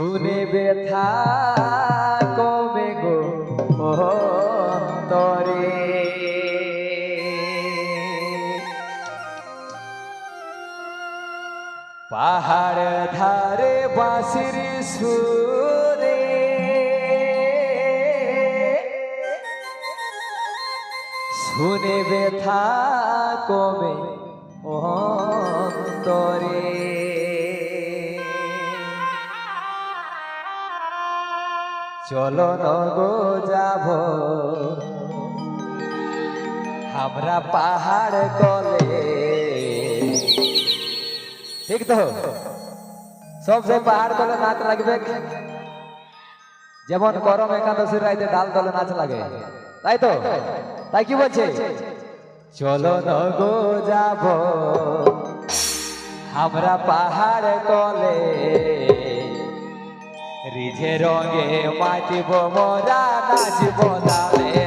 শুনে ব্যথা কবে গো অন্তরে। পাহাড় ধারে বাঁশির সুরে শুনে ব্যথা কবে চলো নগো যাব। আমরা পাহাড় কলে ঠিক তো? সবসে পাহাড় কলে নাচ লাগবে। যেমন গরম একাদশীর রাইতে ডাল দলে নাচ লাগে। তাই তো? তাই কি বলছে? চলো নগো যাব। আমরা পাহাড় কলে রিঝে রঙে মাতিব মোরা নাচব দালে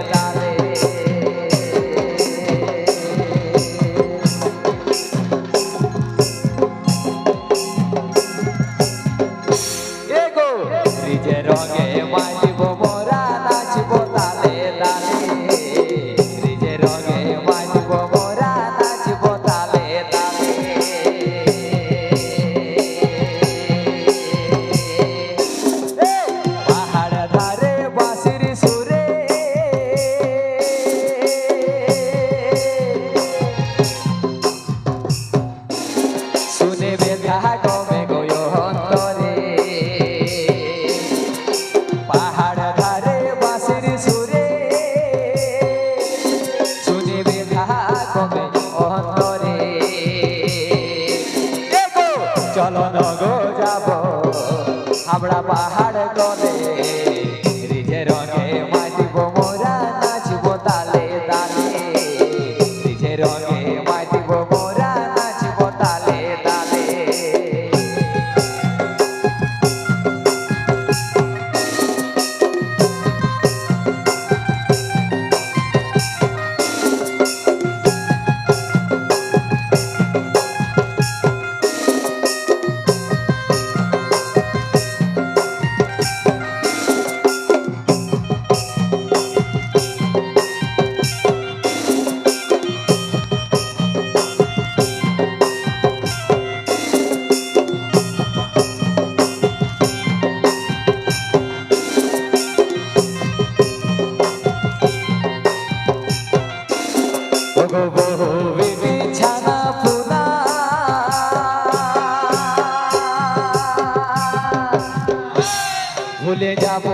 চলো নগো যাব। আমরা পাহাড় গলে ভুলে যাব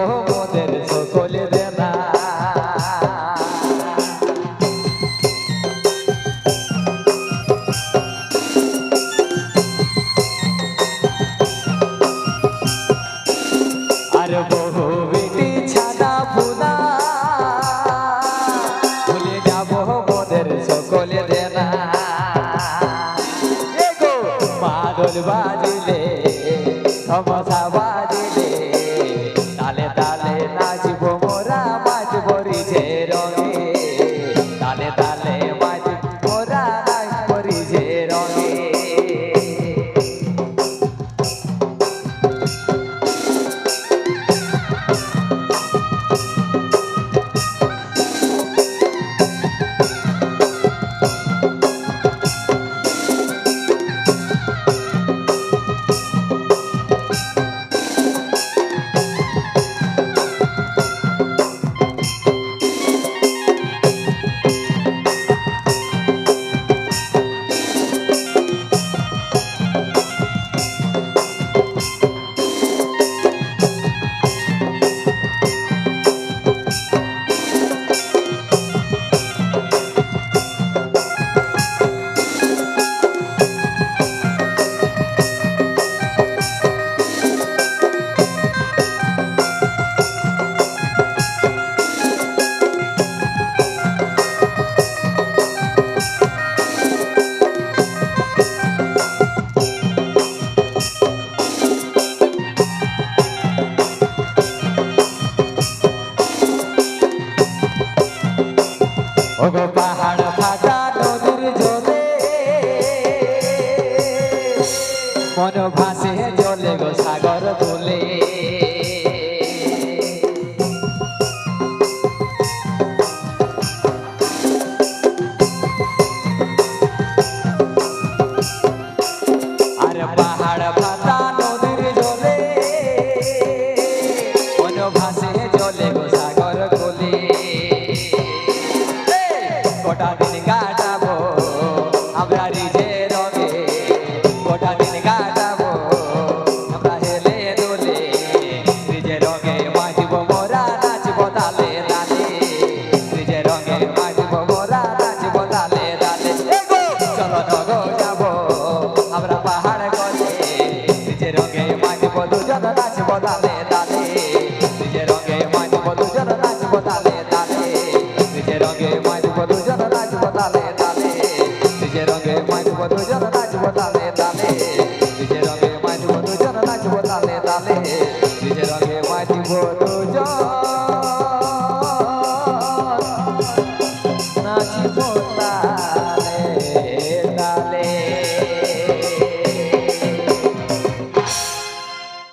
মন ভাসে